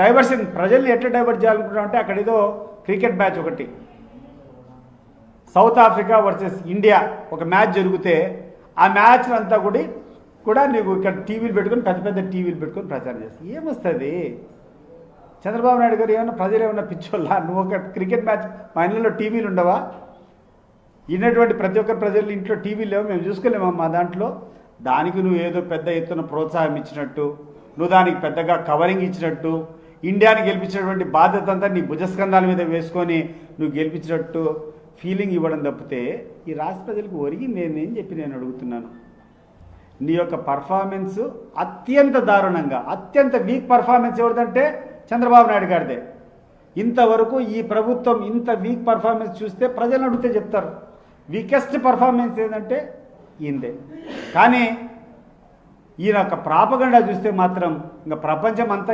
Diversion ప్రజల్ని ఎట్లా divert చేయాలనుకుంటున్నాం అంటే అక్కడ ఏదో క్రికెట్ మ్యాచ్ ఒకటి. సౌత్ ఆఫ్రికా వర్సెస్ ఇండియా ఒక మ్యాచ్ జరిగితే ఆ మ్యాచ్ అంతా కూడా కూడా నీకు ఇక్కడ టీవీలు పెట్టుకొని పెద్ద పెద్ద టీవీలు పెట్టుకొని ప్రచారం చేస్తావు. ఏమొస్తుంది? చంద్రబాబు నాయుడు గారు ఏమన్నా ప్రజలు ఏమన్నా పిచ్చోళ్ళా? నువ్వు ఒక క్రికెట్ మ్యాచ్ మా ఇళ్ళలో టీవీలు ఉండవా? ఇన్నటువంటి ప్రతి ఒక్కరి ప్రజలు ఇంట్లో టీవీలు లేవు? మేము చూసుకోలేమా మా దాంట్లో? దానికి నువ్వు ఏదో పెద్ద ఎత్తున ప్రోత్సాహం ఇచ్చినట్టు నువ్వు దానికి పెద్దగా కవరింగ్ ఇచ్చినట్టు ఇండియాని గెలిపించినటువంటి బాధ్యత అంతా నీ భుజస్కంధాల మీద వేసుకొని నువ్వు గెలిపించినట్టు ఫీలింగ్ ఇవ్వడం తప్పితే ఈ రాష్ట్ర ప్రజలకు ఒరిగి నేనేం చెప్పి నేను అడుగుతున్నాను? నీ యొక్క పర్ఫార్మెన్స్ అత్యంత దారుణంగా అత్యంత వీక్ పర్ఫార్మెన్స్ ఎవరిదంటే చంద్రబాబు నాయుడు గారిదే. ఇంతవరకు ఈ ప్రభుత్వం ఇంత వీక్ పర్ఫార్మెన్స్ చూస్తే ప్రజలను అడిగితే చెప్తారు. వీకెస్ట్ పర్ఫార్మెన్స్ ఏంటంటే ఈయనదే. కానీ ఈయన యొక్క ప్రాపగండా చూస్తే మాత్రం ఇంకా ప్రపంచం అంతా